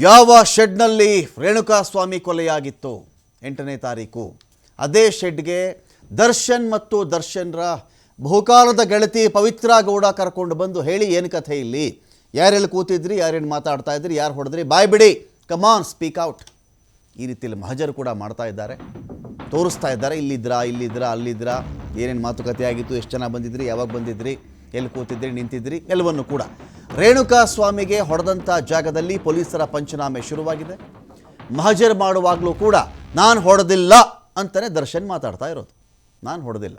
ಯಾವ ಶೆಡ್ನಲ್ಲಿ ರೇಣುಕಾ ಸ್ವಾಮಿ ಕೊಲೆಯಾಗಿತ್ತು ಎಂಟನೇ ತಾರೀಕು? ಅದೇ ಶೆಡ್ಗೆ ದರ್ಶನ್ ಮತ್ತು ದರ್ಶನ್ರ ಬಹುಕಾಲದ ಗೆಳತಿ ಪವಿತ್ರ ಗೌಡ ಕರ್ಕೊಂಡು ಬಂದು ಹೇಳಿ, ಏನು ಕಥೆ ಇಲ್ಲಿ? ಯಾರೆಲ್ಲಿ ಕೂತಿದ್ರಿ, ಯಾರೇನು ಮಾತಾಡ್ತಾ ಇದ್ರಿ, ಯಾರು ಹೊಡೆದ್ರಿ? ಬಾಯ್ ಬಿಡಿ. ಕಮಾನ್ ಸ್ಪೀಕ್ ಔಟ್ ಈ ರೀತಿಯಲ್ಲಿ ಮಹಜರು ಕೂಡ ಮಾಡ್ತಾ ಇದ್ದಾರೆ. ತೋರಿಸ್ತಾ ಇದ್ದಾರೆ, ಇಲ್ಲಿದ್ರಾ ಇಲ್ಲಿದ್ರಾ, ಅಲ್ಲಿದ್ರಾ? ಏನೇನು ಮಾತುಕತೆ ಆಗಿತ್ತು? ಎಷ್ಟು ಜನ ಬಂದಿದ್ರಿ? ಯಾವಾಗ ಬಂದಿದ್ರಿ? ಎಲ್ಲಿ ಕೂತಿದ್ರಿ? ನಿಂತಿದ್ರಿ? ಎಲ್ಲವನ್ನು ಕೂಡ. ರೇಣುಕಾ ಸ್ವಾಮಿಗೆ ಹೊಡೆದಂಥ ಜಾಗದಲ್ಲಿ ಪೊಲೀಸರ ಪಂಚನಾಮೆ ಶುರುವಾಗಿದೆ. ಮಹಜರ್ ಮಾಡುವಾಗಲೂ ಕೂಡ ನಾನು ಹೊಡೆದಿಲ್ಲ ಅಂತಲೇ ದರ್ಶನ್ ಮಾತಾಡ್ತಾ ಇರೋದು. ನಾನು ಹೊಡೆದಿಲ್ಲ.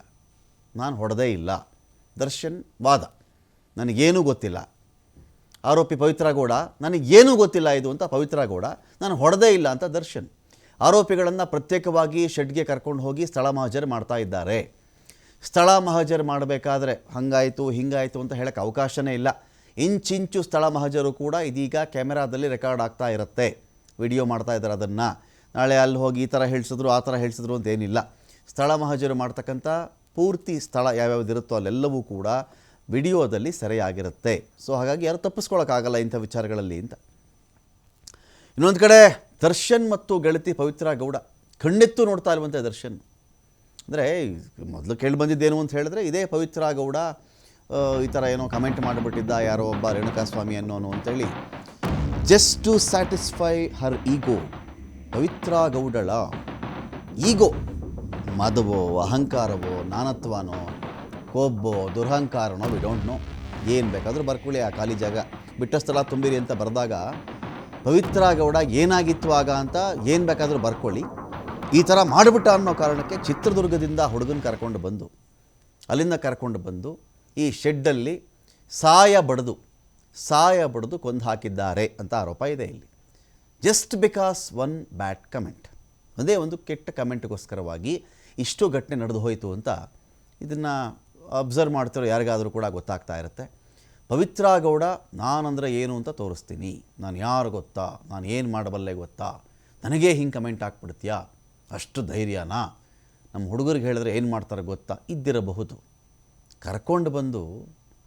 ನಾನು ಹೊಡೆದೇ ಇಲ್ಲ. ದರ್ಶನ್ ವಾದ. ನನಗೇನೂ ಗೊತ್ತಿಲ್ಲ. ಆರೋಪಿ ಪವಿತ್ರ ಗೌಡ, ನನಗೇನೂ ಗೊತ್ತಿಲ್ಲ ಇದು ಅಂತ ಪವಿತ್ರ ಗೌಡ, ನಾನು ಹೊಡೆದೇ ಇಲ್ಲ ಅಂತ ದರ್ಶನ್. ಆರೋಪಿಗಳನ್ನು ಪ್ರತ್ಯೇಕವಾಗಿ ಶೆಡ್ಗೆ ಕರ್ಕೊಂಡು ಹೋಗಿ ಸ್ಥಳ ಮಹಜರ್ ಮಾಡ್ತಾ ಇದ್ದಾರೆ. ಸ್ಥಳ ಮಹಜರ್ ಮಾಡಬೇಕಾದ್ರೆ ಹಂಗಾಯಿತು, ಹಿಂಗಾಯಿತು ಅಂತ ಹೇಳೋಕ್ಕೆ ಅವಕಾಶನೇ ಇಲ್ಲ. ಇಂಚಿಂಚು ಸ್ಥಳ ಮಹಜರು ಕೂಡ ಇದೀಗ ಕ್ಯಾಮೆರಾದಲ್ಲಿ ರೆಕಾರ್ಡ್ ಆಗ್ತಾ ಇರುತ್ತೆ. ವಿಡಿಯೋ ಮಾಡ್ತಾ ಇದ್ದಾರೆ ಅದನ್ನು. ನಾಳೆ ಅಲ್ಲಿ ಹೋಗಿ ಈ ಥರ ಹೇಳಿಸಿದ್ರು, ಆ ಥರ ಹೇಳಿಸಿದ್ರು ಅಂತ ಏನಿಲ್ಲ. ಸ್ಥಳ ಮಹಜರು ಮಾಡ್ತಕ್ಕಂಥ ಪೂರ್ತಿ ಸ್ಥಳ ಯಾವ್ಯಾವ್ದು ಇರುತ್ತೋ ಅಲ್ಲೆಲ್ಲವೂ ಕೂಡ ವಿಡಿಯೋದಲ್ಲಿ ಸೆರೆಯಾಗಿರುತ್ತೆ. ಸೊ ಹಾಗಾಗಿ ಯಾರು ತಪ್ಪಿಸ್ಕೊಳಕ್ಕಾಗಲ್ಲ ಇಂಥ ವಿಚಾರಗಳಲ್ಲಿ ಅಂತ. ಇನ್ನೊಂದು ಕಡೆ ದರ್ಶನ್ ಮತ್ತು ಗೆಳತಿ ಪವಿತ್ರ ಗೌಡ ಕಣ್ಣೆತ್ತು ನೋಡ್ತಾ ಇರುವಂತೆ ದರ್ಶನ್. ಅಂದರೆ ಮೊದಲು ಕೇಳಿ ಬಂದಿದ್ದೇನು ಅಂತ ಹೇಳಿದ್ರೆ ಇದೇ ಪವಿತ್ರ ಗೌಡ ಈ ಥರ ಏನೋ ಕಮೆಂಟ್ ಮಾಡಿಬಿಟ್ಟಿದ್ದ ಯಾರೋ ಒಬ್ಬ ರೇಣುಕಾಸ್ವಾಮಿ ಅನ್ನೋನು ಅಂತೇಳಿ just to satisfy her ego Pavithra ಗೌಡಳ ego ಮದವೋ, ಅಹಂಕಾರವೋ, ನಾನತ್ವನೋ ಕೊಬ್ಬೋ ದುರಹಂಕಾರನೋ ವಿ ಡೋಂಟ್ ನೋ ಏನು ಬೇಕಾದರೂ ಬರ್ಕೊಳ್ಳಿ ಆ ಖಾಲಿ ಜಾಗ. ಬಿಟ್ಟ ಸ್ಥಳ ತುಂಬಿರಿ ಅಂತ ಬರೆದಾಗ, ಪವಿತ್ರ ಗೌಡ ಏನಾಗಿತ್ತು ಆಗ ಅಂತ ಏನು ಬೇಕಾದರೂ ಬರ್ಕೊಳ್ಳಿ. ಈ ಥರ ಮಾಡಿಬಿಟ್ಟ ಅನ್ನೋ ಕಾರಣಕ್ಕೆ ಚಿತ್ರದುರ್ಗದಿಂದ ಹುಡುಗನ ಕರ್ಕೊಂಡು ಬಂದು, ಅಲ್ಲಿಂದ ಕರ್ಕೊಂಡು ಬಂದು ಈ ಶೆಡ್ಡಲ್ಲಿ ಸಾಯ ಬಡಿದು ಸಾಯ ಬಡಿದು ಕೊಂದು ಹಾಕಿದ್ದಾರೆ ಅಂತ ಆರೋಪ ಇದೆ ಇಲ್ಲಿ. Just because one bad comment ಒಂದೇ ಒಂದು ಕೆಟ್ಟ ಕಮೆಂಟ್ಗೋಸ್ಕರವಾಗಿ ಇಷ್ಟು ಘಟನೆ ನಡೆದು ಹೋಯಿತು ಅಂತ ಇದನ್ನು ಅಬ್ಸರ್ವ್ ಮಾಡ್ತಿರೋ ಯಾರಿಗಾದರೂ ಕೂಡ ಗೊತ್ತಾಗ್ತಾ ಇರುತ್ತೆ. ಪವಿತ್ರ ಗೌಡ, ನಾನಂದರೆ ಏನು ಅಂತ ತೋರಿಸ್ತೀನಿ. ನಾನು ಯಾರು ಗೊತ್ತಾ? ನಾನು ಏನು ಮಾಡಬಲ್ಲೆ ಗೊತ್ತಾ? ನನಗೇ ಹಿಂಗೆ ಕಮೆಂಟ್ ಹಾಕ್ಬಿಡ್ತೀಯಾ? ಅಷ್ಟು ಧೈರ್ಯನಾ? ನಮ್ಮ ಹುಡುಗರಿಗೆ ಹೇಳಿದ್ರೆ ಏನು ಮಾಡ್ತಾರೆ ಗೊತ್ತಾ? ಇದ್ದಿರಬಹುದು. ಕರ್ಕೊಂಡು ಬಂದು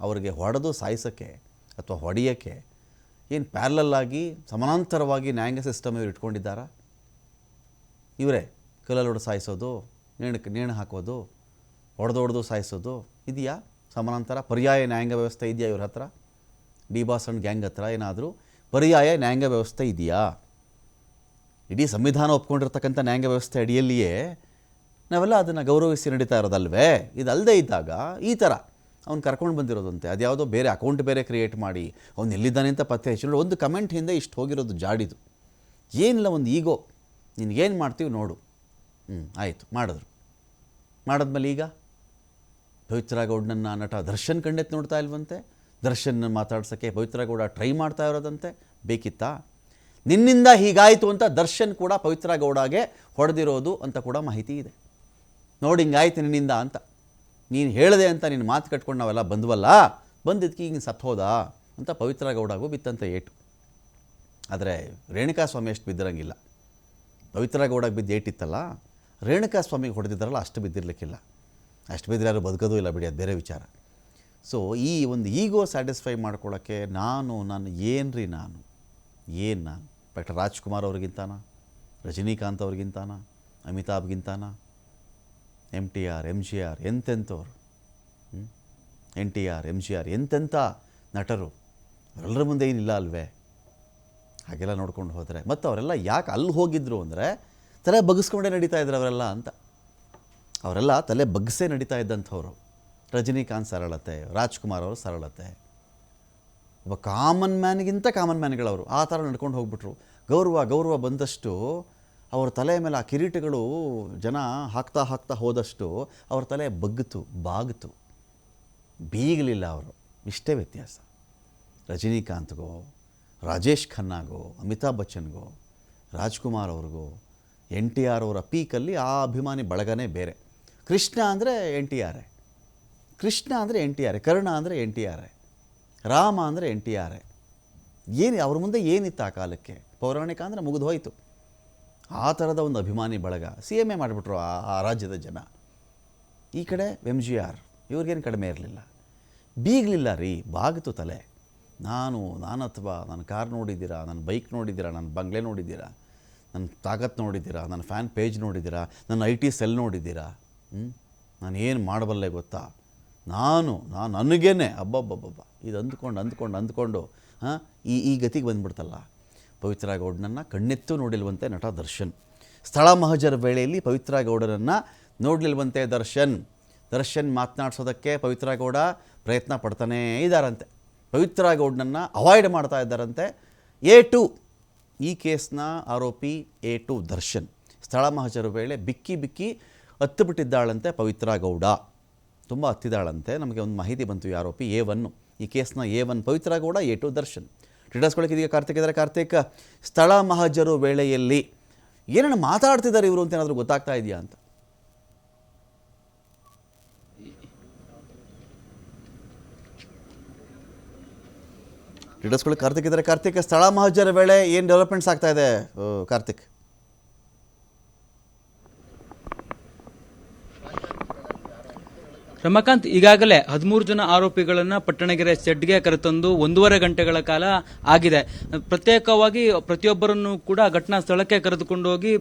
ಅವರಿಗೆ ಹೊಡೆದು ಸಾಯಿಸೋಕ್ಕೆ ಅಥವಾ ಹೊಡೆಯೋಕ್ಕೆ ಏನು ಪ್ಯಾರಲಲ್ಲಾಗಿ ಸಮಾನಾಂತರವಾಗಿ ನ್ಯಾಯಾಂಗ ಸಿಸ್ಟಮ್ ಇವ್ರು ಇಟ್ಕೊಂಡಿದ್ದಾರಾ? ಇವರೇ, ಕಲ್ಲಲ್ಲಿ ಹೊಡೆದು ಸಾಯಿಸೋದು ನೇಣಕ್ಕೆ ನೇಣು ಹಾಕೋದು, ಹೊಡೆದು ಹೊಡೆದು ಸಾಯಿಸೋದು ಇದೆಯಾ? ಸಮಾನಾಂತರ? ಪರ್ಯಾಯ ನ್ಯಾಯಾಂಗ ವ್ಯವಸ್ಥೆ ಇದೆಯಾ ಇವ್ರ ಹತ್ರ? ಡಿ ಬಾಸ್ ಅಂಡ್ ಗ್ಯಾಂಗ್ ಹತ್ರ ಏನಾದರೂ ಪರ್ಯಾಯ ನ್ಯಾಯಾಂಗ ವ್ಯವಸ್ಥೆ ಇದೆಯಾ? ಇಡೀ ಸಂವಿಧಾನ ಒಪ್ಕೊಂಡಿರ್ತಕ್ಕಂಥ ನ್ಯಾಯಾಂಗ ವ್ಯವಸ್ಥೆ ಅಡಿಯಲ್ಲಿಯೇ ನಾವೆಲ್ಲ ಅದನ್ನು ಗೌರವಿಸಿ ನಡೀತಾ ಇರೋದಲ್ವೇ? ಇದಲ್ಲದೆ ಇದ್ದಾಗ ಈ ಥರ ಅವ್ನು ಕರ್ಕೊಂಡು ಬಂದಿರೋದಂತೆ. ಅದ್ಯಾವುದೋ ಬೇರೆ ಅಕೌಂಟ್ ಬೇರೆ ಕ್ರಿಯೇಟ್ ಮಾಡಿ ಅವ್ನು ಎಲ್ಲಿದ್ದಾನೆ ಅಂತ ಪತ್ತೆ ಹಚ್ಚಿ ಒಂದು ಕಮೆಂಟ್ ಹಿಂದೆ ಇಷ್ಟು ಹೋಗಿರೋದು ಜಾಡಿದು. ಏನಿಲ್ಲ ಒಂದು ಈಗೋ ನಿನಗೇನು ಮಾಡ್ತೀವಿ ನೋಡು. ಹ್ಞೂ ಆಯಿತು, ಮಾಡಿದ್ರು. ಮಾಡಿದ್ಮೇಲೆ ಈಗ? ಪವಿತ್ರ ಗೌಡನನ್ನ ನಟ ದರ್ಶನ್ ಕಂಡೆತ್ತು ನೋಡ್ತಾ ಇಲ್ವಂತೆ? ದರ್ಶನ್ ಮಾತಾಡ್ಸೋಕ್ಕೆ ಪವಿತ್ರ ಗೌಡ ಟ್ರೈ ಮಾಡ್ತಾ ಇರೋದಂತೆ? ಬೇಕಿತ್ತಾ? ನಿನ್ನಿಂದ ಹೀಗಾಯಿತು ಅಂತ ದರ್ಶನ್ ಕೂಡ ಪವಿತ್ರ ಗೌಡಗೆ ಹೊಡೆದಿರೋದು ಅಂತ ಕೂಡ ಮಾಹಿತಿ ಇದೆ. ನೋಡಿ ಹಿಂಗಾಯ್ತು ನಿನ್ನಿಂದ ಅಂತ. ನೀನು ಹೇಳಿದೆ ಅಂತ ನಿನ್ನ ಮಾತು ಕಟ್ಕೊಂಡು ನಾವೆಲ್ಲ ಬಂದ್ವಲ್ಲ ಬಂದಿದ್ದಕ್ಕೆ ಈಗ ಸತ್ತು ಹೋದ ಅಂತ ಪವಿತ್ರ ಗೌಡಗೂ ಬಿತ್ತಂತ ಏಟು. ಆದರೆ ರೇಣುಕಾ ಸ್ವಾಮಿ ಅಷ್ಟು ಬಿದ್ದಿರಂಗಿಲ್ಲ. ಪವಿತ್ರ ಗೌಡಗೆ ಬಿದ್ದು ಏಟಿತ್ತಲ್ಲ, ರೇಣುಕಾ ಸ್ವಾಮಿಗೆ ಹೊಡೆದಿದ್ದಾರಲ್ಲ ಅಷ್ಟು ಬಿದ್ದಿರಲಿಕ್ಕಿಲ್ಲ. ಅಷ್ಟು ಬಿದ್ದರೆ ಯಾರು ಬದುಕೋದು ಇಲ್ಲ ಬಿಡಿ, ಅದು ಬೇರೆ ವಿಚಾರ. ಸೊ ಈ ಒಂದು ಈಗೋ ಸ್ಯಾಟಿಸ್ಫೈ ಮಾಡ್ಕೊಳ್ಳೋಕ್ಕೆ ನಾನು ನಾನು ಏನ್ರಿ ನಾನು? ಏನು ನಾನು? ಡಾಕ್ಟರ್ ರಾಜ್ಕುಮಾರ್ ಅವ್ರಿಗಿಂತಾನ? ರಜನೀಕಾಂತ್ ಅವ್ರಿಗಿಂತಾನ? ಅಮಿತಾಬ್ಗಿಂತಾನ M T R M G R ಎಂತೆಂಥವ್ರು? N T R M G R ಎಂತೆಂಥ ನಟರು? ಅವರೆಲ್ಲರ ಮುಂದೆ ಏನಿಲ್ಲ ಅಲ್ವೇ? ಹಾಗೆಲ್ಲ ನೋಡ್ಕೊಂಡು ಹೋದರೆ, ಮತ್ತು ಅವರೆಲ್ಲ ಯಾಕೆ ಅಲ್ಲಿ ಹೋಗಿದ್ರು ಅಂದರೆ, ತಲೆ ಬಗ್ಸ್ಕೊಂಡೇ ನಡೀತಾ ಇದ್ರು ಅವರೆಲ್ಲ ಅಂತ. ಅವರೆಲ್ಲ ತಲೆ ಬಗ್ಸೇ ನಡೀತಾ ಇದ್ದಂಥವ್ರು. ರಜನಿಕಾಂತ್ ಸರಳತೆ, ರಾಜ್ಕುಮಾರ್ ಅವರು ಸರಳತೆ. ಒಬ್ಬ ಕಾಮನ್ ಮ್ಯಾನ್ಗಿಂತ ಕಾಮನ್ ಮ್ಯಾನ್ಗಳವರು ಆ ಥರ ನಡ್ಕೊಂಡು ಹೋಗ್ಬಿಟ್ರು. ಗೌರವ ಗೌರವ ಬಂದಷ್ಟು ಅವ್ರ ತಲೆ ಮೇಲೆ ಆ ಕಿರೀಟಗಳು ಜನ ಹಾಕ್ತಾ ಹಾಕ್ತಾ ಹೋದಷ್ಟು ಅವ್ರ ತಲೆ ಬಗ್ಗಿತು, ಬಾಗಿತು. ಬೀಗಲಿಲ್ಲ ಅವರು. ಇಷ್ಟೇ ವ್ಯತ್ಯಾಸ. ರಜನಿಕಾಂತ್ಗೋ, ರಾಜೇಶ್ ಖನ್ನಾಗೋ, ಅಮಿತಾಬ್ ಬಚ್ಚನ್ಗೋ, ರಾಜ್ಕುಮಾರ್ ಅವ್ರಿಗೋ, ಎನ್ ಟಿ ಆರ್ ಅವರ ಪೀಕಲ್ಲಿ ಆ ಅಭಿಮಾನಿ ಬಳಗನೇ ಬೇರೆ. ಕೃಷ್ಣ ಅಂದರೆ ಎನ್ ಟಿ ಆರೇ ಕೃಷ್ಣ ಅಂದರೆ ಎನ್ ಟಿ ಆರೇ ಕರ್ಣ ಅಂದರೆ ಎನ್ ಟಿ ಆರೇ ರಾಮ ಅಂದರೆ ಎನ್ ಟಿ ಆರೇ ಏನು ಅವ್ರ ಮುಂದೆ ಏನಿತ್ತು ಆ ಕಾಲಕ್ಕೆ? ಪೌರಾಣಿಕ ಅಂದರೆ ಮುಗಿದು ಹೋಯಿತು ಆ ಥರದ ಒಂದು ಅಭಿಮಾನಿ ಬಳಗ ಸಿ ಎಂ ಎ ಮಾಡಿಬಿಟ್ರು ಆ ರಾಜ್ಯದ ಜನ. ಈ ಕಡೆ ಎಂ ಜಿ ಆರ್ ಇವ್ರಿಗೇನು ಕಡಿಮೆ ಇರಲಿಲ್ಲ. ಬೀಗಲಿಲ್ಲ ರೀ, ಬಾಗಿತು ತಲೆ. ನಾನು ನಾನು ಅಥವಾ ನನ್ನ ಕಾರ್ ನೋಡಿದ್ದೀರಾ ನನ್ನ ಬೈಕ್ ನೋಡಿದ್ದೀರಾ ನನ್ನ ಬಂಗ್ಲೆ ನೋಡಿದ್ದೀರಾ ನನ್ನ ತಾಕತ್ ನೋಡಿದ್ದೀರಾ ನನ್ನ ಫ್ಯಾನ್ ಪೇಜ್ ನೋಡಿದ್ದೀರಾ ನನ್ನ ಐ ಟಿ ಸೆಲ್ ನೋಡಿದ್ದೀರಾ ನಾನು ಏನು ಮಾಡಬಲ್ಲೆ ಗೊತ್ತಾ? ನಾನು ನಾನು ನನಗೇನೆ ಅಬ್ಬಬ್ಬಬ್ಬಬ್ಬ. ಇದು ಅಂದ್ಕೊಂಡು ಅಂದ್ಕೊಂಡು ಅಂದ್ಕೊಂಡು, ಹಾಂ? ಈ ಈ ಗತಿಗೆ ಬಂದ್ಬಿಡ್ತಲ್ಲ. ಪವಿತ್ರ ಗೌಡನನ್ನು ಕಣ್ಣೆತ್ತು ನೋಡಿಲ್ವಂತೆ ನಟ ದರ್ಶನ್. ಸ್ಥಳ ಮಹಜರ ವೇಳೆಯಲ್ಲಿ ಪವಿತ್ರ ಗೌಡರನ್ನು ನೋಡಲಿಲ್ವಂತೆ ದರ್ಶನ್. ದರ್ಶನ್ ಮಾತನಾಡಿಸೋದಕ್ಕೆ ಪವಿತ್ರ ಗೌಡ ಪ್ರಯತ್ನ ಪಡ್ತಾನೇ ಇದ್ದಾರಂತೆ ಪವಿತ್ರ ಗೌಡನನ್ನು ಅವಾಯ್ಡ್ ಮಾಡ್ತಾ ಇದ್ದಾರಂತೆ. ಎ ಟು, ಈ ಕೇಸ್ನ ಆರೋಪಿ ಎ ಟು ದರ್ಶನ್. ಸ್ಥಳ ಮಹಜರ ವೇಳೆ ಬಿಕ್ಕಿ ಬಿಕ್ಕಿ ಹತ್ತು ಬಿಟ್ಟಿದ್ದಾಳಂತೆ ಪವಿತ್ರ ಗೌಡ ತುಂಬ ಹತ್ತಿದಾಳಂತೆ. ನಮಗೆ ಒಂದು ಮಾಹಿತಿ ಬಂತು ಈ ಆರೋಪಿ ಎ ಒನ್ನು. ಈ ಕೇಸ್ನ A one Pavithra Gowda A two Darshan. ಡೀಟೇಲ್ಸ್ಗಳಿಗೆ ಇದೀಗ ಕಾರ್ತಿಕ್ ಇದ್ದಾರೆ. ಕಾರ್ತಿಕ್, ಸ್ಥಳ ಮಹಜರು ವೇಳೆಯಲ್ಲಿ ಏನೇನು ಮಾತಾಡ್ತಿದ್ದಾರೆ ಇವರು ಅಂತ ಏನಾದರೂ ಗೊತ್ತಾಗ್ತಾ ಇದೆಯಾ ಅಂತ? ಕ್ರೀಡಾಸ್ಕೊಳ್ಳಿ ಕಾರ್ತಿಕ್ ಇದ್ದಾರೆ. ಕಾರ್ತಿಕ್, ಸ್ಥಳ ಮಹಜರ ವೇಳೆ ಏನು ಡೆವಲಪ್ಮೆಂಟ್ಸ್ ಆಗ್ತಾ ಇದೆ ಕಾರ್ತಿಕ್? ರಮಾಕಾಂತ್, ಈಗಾಗಲೇ ಹದಿಮೂರು ಜನ ಆರೋಪಿಗಳನ್ನ ಪಟ್ಟಣಗೆರೆ ಶೆಡ್ಗೆ ಕರೆತಂದು ಒಂದೂವರೆ ಗಂಟೆಗಳ ಕಾಲ ಆಗಿದೆ. ಪ್ರತ್ಯೇಕವಾಗಿ ಪ್ರತಿಯೊಬ್ಬರನ್ನು ಕೂಡ ಘಟನಾ ಸ್ಥಳಕ್ಕೆ ಕರೆದುಕೊಂಡು ಹೋಗಿ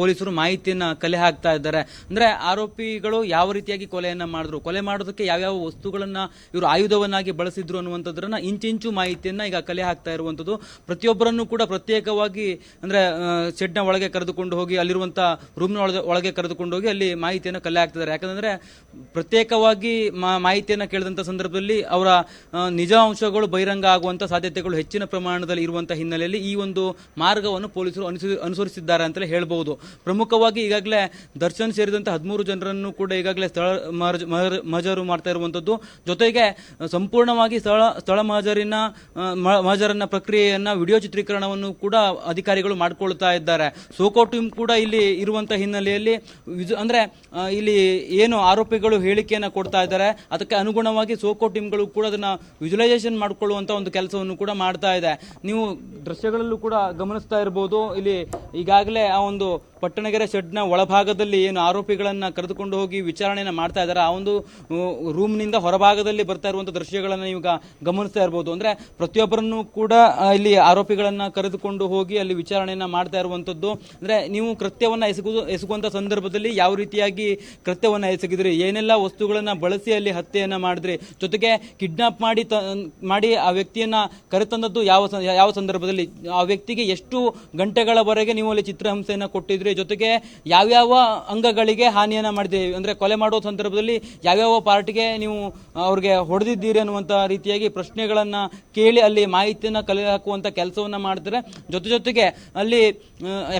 ಪೊಲೀಸರು ಮಾಹಿತಿಯನ್ನು ಕಲೆ ಹಾಕ್ತಾ ಇದ್ದಾರೆ. ಅಂದ್ರೆ ಆರೋಪಿಗಳು ಯಾವ ರೀತಿಯಾಗಿ ಕೊಲೆಯನ್ನ ಮಾಡಿದ್ರು? ಕೊಲೆ ಮಾಡೋದಕ್ಕೆ ಯಾವ್ಯಾವ ವಸ್ತುಗಳನ್ನ ಇವರು ಆಯುಧವನ್ನಾಗಿ ಬಳಸಿದ್ರು ಅನ್ನುವಂಥದ್ರನ್ನ ಇಂಚಿಂಚು ಮಾಹಿತಿಯನ್ನ ಈಗ ಕಲೆ ಹಾಕ್ತಾ ಇರುವಂತದ್ದು ಪ್ರತಿಯೊಬ್ಬರನ್ನು ಕೂಡ ಪ್ರತ್ಯೇಕವಾಗಿ, ಅಂದ್ರೆ ಶೆಡ್ನ ಒಳಗೆ ಕರೆದುಕೊಂಡು ಹೋಗಿ ಅಲ್ಲಿರುವಂತ ರೂಮ್ನ ಒಳಗೆ ಕರೆದುಕೊಂಡು ಹೋಗಿ ಅಲ್ಲಿ ಮಾಹಿತಿಯನ್ನು ಕಲೆ ಹಾಕ್ತಿದ್ದಾರೆ. ಯಾಕಂದ್ರೆ ಪ್ರತ್ಯೇಕವಾಗಿ ಮಾಹಿತಿಯನ್ನು ಕೇಳಿದಂಥ ಸಂದರ್ಭದಲ್ಲಿ ಅವರ ನಿಜ ನಿಜಾಂಶಗಳು ಬಹಿರಂಗ ಆಗುವಂಥ ಸಾಧ್ಯತೆಗಳು ಹೆಚ್ಚಿನ ಪ್ರಮಾಣದಲ್ಲಿ ಇರುವಂಥ ಹಿನ್ನೆಲೆಯಲ್ಲಿ ಈ ಒಂದು ಮಾರ್ಗವನ್ನು ಪೊಲೀಸರು ಅನುಸರಿ- ಅನುಸರಿಸಿದ್ದಾರೆ ಅಂತಲೇ ಹೇಳಬಹುದು ಪ್ರಮುಖವಾಗಿ ಈಗಾಗಲೇ ದರ್ಶನ್ ಸೇರಿದಂತೆ ಹದಿಮೂರು ಜನರನ್ನು ಕೂಡ ಈಗಾಗಲೇ ಸ್ಥಳ ಮಹಜರು ಮಾಡ್ತಾ ಇರುವಂಥದ್ದು ಜೊತೆಗೆ ಸಂಪೂರ್ಣವಾಗಿ ಸ್ಥಳ ಸ್ಥಳ ಮಹಜರಿನ ಮಹಜರನ್ನ ಪ್ರಕ್ರಿಯೆಯನ್ನು ವಿಡಿಯೋ ಚಿತ್ರೀಕರಣವನ್ನು ಕೂಡ ಅಧಿಕಾರಿಗಳು ಮಾಡಿಕೊಳ್ತಾ ಇದ್ದಾರೆ. ಸೋಕೋ ಟೀಮ್ ಕೂಡ ಇಲ್ಲಿ ಇರುವಂಥ ಹಿನ್ನೆಲೆಯಲ್ಲಿ ಅಂದ್ರೆ ಇಲ್ಲಿ ಏನು ಆರೋಪಿಗಳು ಹೇಳಿಕೆಯನ್ನ ಕೊಡ್ತಾ ಇದ್ದಾರೆ. ಅದಕ್ಕೆ ಅನುಗುಣವಾಗಿ ಸೋಕೋ ಟೀಮ್ಗಳು ಕೂಡ ಅದನ್ನ ವಿಜುಲೈಸೇಷನ್ ಮಾಡಿಕೊಳ್ಳುವಂಥ ಒಂದು ಕೆಲಸವನ್ನು ಕೂಡ ಮಾಡ್ತಾ ಇದೆ. ನೀವು ದೃಶ್ಯಗಳಲ್ಲೂ ಕೂಡ ಗಮನಿಸ್ತಾ ಇರ್ಬೋದು. ಇಲ್ಲಿ ಈಗಾಗಲೇ ಆ ಒಂದು ಪಟ್ಟಣಗೆರೆ ಶೆಡ್ನ ಒಳಭಾಗದಲ್ಲಿ ಏನು ಆರೋಪಿಗಳನ್ನು ಕರೆದುಕೊಂಡು ಹೋಗಿ ವಿಚಾರಣೆಯನ್ನು ಮಾಡ್ತಾ ಇದ್ದಾರೆ. ಆ ಒಂದು ರೂಮ್ನಿಂದ ಹೊರಭಾಗದಲ್ಲಿ ಬರ್ತಾ ಇರುವಂಥ ದೃಶ್ಯಗಳನ್ನು ಈಗ ಗಮನಿಸ್ತಾ ಇರ್ಬೋದು. ಅಂದ್ರೆ ಪ್ರತಿಯೊಬ್ಬರನ್ನು ಕೂಡ ಇಲ್ಲಿ ಆರೋಪಿಗಳನ್ನು ಕರೆದುಕೊಂಡು ಹೋಗಿ ಅಲ್ಲಿ ವಿಚಾರಣೆಯನ್ನು ಮಾಡ್ತಾ ಇರುವಂತದ್ದು. ಅಂದ್ರೆ ನೀವು ಕೃತ್ಯವನ್ನ ಎಸಗುವುದು ಎಸಗುವಂತ ಸಂದರ್ಭದಲ್ಲಿ ಯಾವ ರೀತಿಯಾಗಿ ಕೃತ್ಯವನ್ನ ಎಸಗಿದ್ರಿ? ಏನೆಲ್ಲ ವಸ್ತುಗಳನ್ನ ಬಳಸಿ ಅಲ್ಲಿ ಹತ್ಯೆಯನ್ನು ಮಾಡಿದ್ರಿ, ಜೊತೆಗೆ ಕಿಡ್ನಾಪ್ ಮಾಡಿ ಮಾಡಿ ಆ ವ್ಯಕ್ತಿಯನ್ನು ಕರೆತಂದದ್ದು ಯಾವ ಯಾವ ಸಂದರ್ಭದಲ್ಲಿ? ಆ ವ್ಯಕ್ತಿಗೆ ಎಷ್ಟು ಗಂಟೆಗಳವರೆಗೆ ನೀವು ಅಲ್ಲಿ ಚಿತ್ರಹಿಂಸೆಯನ್ನು ಕೊಟ್ಟಿದ್ರಿ? ಜೊತೆಗೆ ಯಾವ್ಯಾವ ಅಂಗಗಳಿಗೆ ಹಾನಿಯನ್ನು ಮಾಡಿದ್ರಿ ಅಂದರೆ ಕೊಲೆ ಮಾಡುವ ಸಂದರ್ಭದಲ್ಲಿ ಯಾವ್ಯಾವ ಪಾರ್ಟಿಗೆ ನೀವು ಅವ್ರಿಗೆ ಹೊಡೆದಿದ್ದೀರಿ ಅನ್ನುವಂಥ ರೀತಿಯಾಗಿ ಪ್ರಶ್ನೆಗಳನ್ನು ಕೇಳಿ ಅಲ್ಲಿ ಮಾಹಿತಿಯನ್ನು ಕಲೆ ಹಾಕುವಂಥ ಕೆಲಸವನ್ನು ಮಾಡ್ತಾರೆ. ಜೊತೆ ಜೊತೆಗೆ ಅಲ್ಲಿ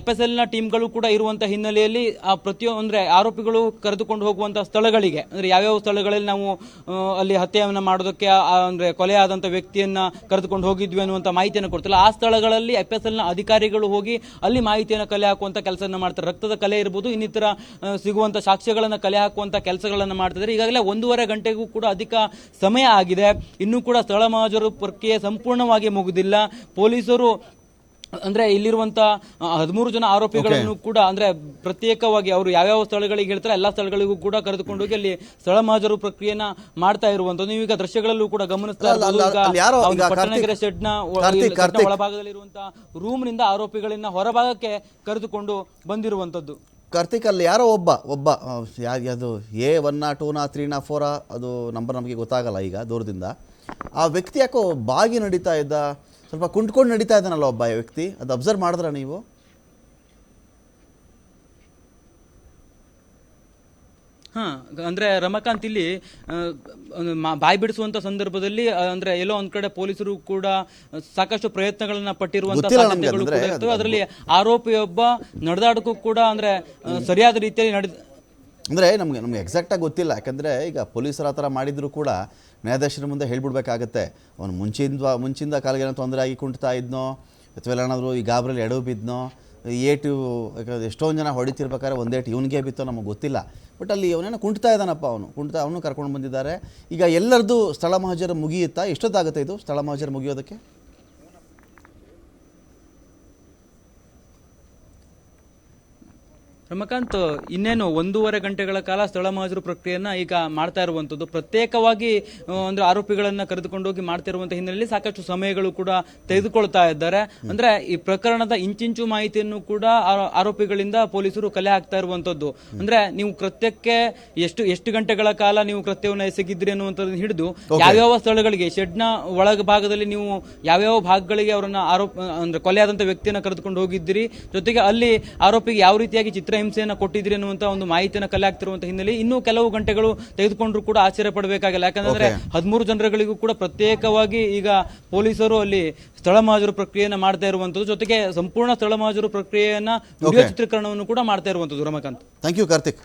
ಎಫ್ ಎಸ್ ಎಲ್ನ ಟೀಮ್ಗಳು ಕೂಡ ಇರುವಂಥ ಹಿನ್ನೆಲೆಯಲ್ಲಿ ಆ ಪ್ರತಿಯೊಂದು ಅಂದ್ರೆ ಆರೋಪಿಗಳು ಕರೆದುಕೊಂಡು ಹೋಗುವಂಥ ಸ್ಥಳಗಳಿಗೆ, ಅಂದ್ರೆ ಯಾವ್ಯಾವ ಸ್ಥಳಗಳಲ್ಲಿ ನಾವು ಅಲ್ಲಿ ಹತ್ಯೆಯನ್ನು ಮಾಡೋದಕ್ಕೆ ಅಂದರೆ ಕೊಲೆಯಾದಂಥ ವ್ಯಕ್ತಿಯನ್ನ ಕರೆದುಕೊಂಡು ಹೋಗಿದ್ವಿ ಅನ್ನುವಂಥ ಮಾಹಿತಿಯನ್ನು ಕೊಡ್ತಿಲ್ಲ. ಆ ಸ್ಥಳಗಳಲ್ಲಿ ಎಫ್ ಎಸ್ ಎಲ್ನ ಅಧಿಕಾರಿಗಳು ಹೋಗಿ ಅಲ್ಲಿ ಮಾಹಿತಿಯನ್ನು ಕಲೆ ಹಾಕುವಂಥ ಕೆಲಸವನ್ನು ಮಾಡ್ತಾರೆ. ರಕ್ತದ ಕಲೆ ಇರ್ಬೋದು, ಇನ್ನಿತರ ಸಿಗುವಂಥ ಸಾಕ್ಷ್ಯಗಳನ್ನ ಕಲೆ ಹಾಕುವಂಥ ಕೆಲಸಗಳನ್ನು ಮಾಡ್ತಿದ್ದಾರೆ ಈಗಾಗಲೇ ಒಂದೂವರೆ ಗಂಟೆಗೂ ಕೂಡ ಅಧಿಕ ಸಮಯ ಆಗಿದೆ. ಇನ್ನೂ ಕೂಡ ಸ್ಥಳ ಮಹಾಜರು ಪ್ರಕ್ರಿಯೆ ಸಂಪೂರ್ಣವಾಗಿ ಮುಗಿದಿಲ್ಲ. ಪೊಲೀಸರು ಅಂದ್ರೆ ಇಲ್ಲಿರುವಂತ ಹದಿಮೂರು ಜನ ಆರೋಪಿಗಳನ್ನು ಕೂಡ ಅಂದ್ರೆ ಪ್ರತ್ಯೇಕವಾಗಿ ಅವರು ಯಾವ್ಯಾವ ಸ್ಥಳಗಳಿಗೆ ಹೇಳ್ತಾರೆ ಎಲ್ಲಾ ಸ್ಥಳಗಳಿಗೂ ಕೂಡ ಕರೆದುಕೊಂಡು ಹೋಗಿ ಅಲ್ಲಿ ಸ್ಥಳ ಮಹಾಜರು ಪ್ರಕ್ರಿಯೆನ ಮಾಡ್ತಾ ಇರುವಂತದ್ದು ನೀವು ಈಗ ದೃಶ್ಯಗಳಲ್ಲೂ ಕೂಡ ಗಮನಿಸ್ತಾ ಪಟ್ಟಣಗೆರೆ ಕಾರ್ತಿಕ್- ಶೆಡ್ನ ಒಳ- ಕಾರ್ತಿಕ್, ಶೆಡ್ನ ಕಾರ್ತಿಕ್. ಒಳಭಾಗದಲ್ಲಿರುವಂತಹ ರೂಮ್ನಿಂದ ಆರೋಪಿಗಳನ್ನ ಹೊರಭಾಗಕ್ಕೆ ಕರೆದುಕೊಂಡು ಬಂದಿರುವಂತದ್ದು ಕಾರ್ತಿಕ್ ಅಲ್ಲಿ ಯಾರೋ ಒಬ್ಬ ಒಬ್ಬ ಅದು ಎ ಒನ್ನ ಟೂನಾ ತ್ರೀನಾ ಫೋರಾ ಅದು ನಂಬರ್ ನಮಗೆ ಗೊತ್ತಾಗಲ್ಲ ಈಗ ದೂರದಿಂದ. ಆ ವ್ಯಕ್ತಿ ಯಾಕೋ ಬಾಗಿ ನಡೀತಾ ಇದ್ದ ಸ್ವಲ್ಪ ಕುಂಟ್ಕೊಂಡು ನಡೀತಾ ಇದ್ದಾನಲ್ಲ ಒಬ್ಬ ವ್ಯಕ್ತಿ. ಅದು ಅಬ್ಸರ್ವ್ ಮಾಡಿದ್ರ ನೀವು? ಹಾ ಅಂದ್ರೆ ರಮಾಕಾಂತ್ ಇಲ್ಲಿ ಬಾಯಿ ಬಿಡಿಸುವಂತ ಸಂದರ್ಭದಲ್ಲಿ ಅಂದರೆ ಎಲ್ಲೋ ಒಂದು ಕಡೆ ಪೊಲೀಸರು ಕೂಡ ಸಾಕಷ್ಟು ಪ್ರಯತ್ನಗಳನ್ನ ಪಟ್ಟಿರುವಂಥ ಅದರಲ್ಲಿ ಆರೋಪಿಯೊಬ್ಬ ನಡೆದಾಡಕ್ಕೂ ಕೂಡ ಅಂದ್ರೆ ಸರಿಯಾದ ರೀತಿಯಲ್ಲಿ ನಡೆದ ಅಂದರೆ ನಮಗೆ ನಮಗೆ ಎಕ್ಸಾಕ್ಟಾಗಿ ಗೊತ್ತಿಲ್ಲ. ಯಾಕಂದರೆ ಈಗ ಪೊಲೀಸರು ಆ ಥರ ಮಾಡಿದರೂ ಕೂಡ ನ್ಯಾಯಾಧೀಶರ ಮುಂದೆ ಹೇಳ್ಬಿಡ್ಬೇಕಾಗತ್ತೆ. ಅವನು ಮುಂಚಿಂದ ಮುಂಚಿಂದ ಕಾಲಿಗೆ ಏನೋ ತೊಂದರೆ ಆಗಿ ಕುಂಟ್ತಾ ಇದ್ನೋ, ಅಥವಾ ಏನಾದರೂ ಈ ಗಾಬ್ರಲ್ಲಿ ಎಡವು ಬಿದ್ದನೋ ಏಟು, ಯಾಕಂದ್ರೆ ಎಷ್ಟೊಂದು ಜನ ಹೊಡಿತಿರ್ಬೇಕಾದ್ರೆ ಒಂದೇಟು ಇವನಿಗೆ ಬಿತ್ತೋ ನಮಗೆ ಗೊತ್ತಿಲ್ಲ. ಬಟ್ ಅಲ್ಲಿ ಅವನೇನೋ ಕುಂಟ್ತಾ ಇದ್ದಾನಪ್ಪ ಅವನು. ಕುಂಟ್ತಾ ಅವನು ಕರ್ಕೊಂಡು ಬಂದಿದ್ದಾರೆ. ಈಗ ಎಲ್ಲರದ್ದು ಸ್ಥಳ ಮಹಜರ ಮುಗಿಯುತ್ತಾ? ಎಷ್ಟೊತ್ತಾಗುತ್ತೆ ಇದು ಸ್ಥಳ ಮಹಜರ ಮುಗಿಯೋದಕ್ಕೆ? ರಮಕಾಂತ್ ಇನ್ನೇನು ಒಂದೂವರೆ ಗಂಟೆಗಳ ಕಾಲ ಸ್ಥಳ ಮಾಜರು ಪ್ರಕ್ರಿಯೆಯನ್ನು ಈಗ ಮಾಡ್ತಾ ಇರುವಂಥದ್ದು. ಪ್ರತ್ಯೇಕವಾಗಿ ಅಂದರೆ ಆರೋಪಿಗಳನ್ನ ಕರೆದುಕೊಂಡೋಗಿ ಮಾಡ್ತಾ ಇರುವಂಥ ಹಿನ್ನೆಲೆಯಲ್ಲಿ ಸಾಕಷ್ಟು ಸಮಯಗಳು ಕೂಡ ತೆಗೆದುಕೊಳ್ತಾ ಇದ್ದಾರೆ. ಅಂದ್ರೆ ಈ ಪ್ರಕರಣದ ಇಂಚಿಂಚು ಮಾಹಿತಿಯನ್ನು ಕೂಡ ಆರೋಪಿಗಳಿಂದ ಪೊಲೀಸರು ಕಲೆ ಹಾಕ್ತಾ ಇರುವಂಥದ್ದು. ಅಂದ್ರೆ ನೀವು ಕೃತ್ಯಕ್ಕೆ ಎಷ್ಟು ಎಷ್ಟು ಗಂಟೆಗಳ ಕಾಲ ನೀವು ಕೃತ್ಯವನ್ನು ಎಸಗಿದ್ರಿ ಅನ್ನುವಂಥದ್ದನ್ನು ಹಿಡಿದು ಯಾವ್ಯಾವ ಸ್ಥಳಗಳಿಗೆ ಶೆಡ್ನ ಒಳಗ ಭಾಗದಲ್ಲಿ ನೀವು ಯಾವ್ಯಾವ ಭಾಗಗಳಿಗೆ ಅವರನ್ನು ಆರೋಪ ಅಂದ್ರೆ ಕೊಲೆಯಾದಂಥ ವ್ಯಕ್ತಿಯನ್ನ ಕರೆದುಕೊಂಡು ಹೋಗಿದ್ದೀರಿ. ಜೊತೆಗೆ ಅಲ್ಲಿ ಆರೋಪಿಗೆ ಯಾವ ರೀತಿಯಾಗಿ ಚಿತ್ರಹಿಂಸೆಯನ್ನ ಕೊಟ್ಟಿದ್ರಿ ಅನ್ನುವಂತ ಒಂದು ಮಾಹಿತಿಯನ್ನು ಕಲೆ ಹಾಕ್ತಿರುವಂತ ಹಿನ್ನೆಲೆ ಇನ್ನೂ ಕೆಲವು ಗಂಟೆಗಳು ತೆಗೆದುಕೊಂಡ್ರು ಕೂಡ ಆಶ್ಚರ್ಯ ಪಡಬೇಕಾಗಿಲ್ಲ ಯಾಕಂದ್ರೆ ಹದಿಮೂರು ಜನರುಗಳಿಗೂ ಕೂಡ ಪ್ರತ್ಯೇಕವಾಗಿ ಈಗ ಪೊಲೀಸರು ಅಲ್ಲಿ ಸ್ಥಳ ಮಹಾಜರು ಪ್ರಕ್ರಿಯೆಯನ್ನು ಮಾಡ್ತಾ ಇರುವಂತದ್ದು ಜೊತೆಗೆ ಸಂಪೂರ್ಣ ಸ್ಥಳ ಮಹಾಜರು ಪ್ರಕ್ರಿಯೆಯನ್ನ ವಿಡಿಯೋ ಚಿತ್ರೀಕರಣವನ್ನು ಕೂಡ ಮಾಡ್ತಾ ಇರುವಂತದ್ದು ರಮಕಾಂತ್ ಥ್ಯಾಂಕ್ ಯು ಕಾರ್ತಿಕ್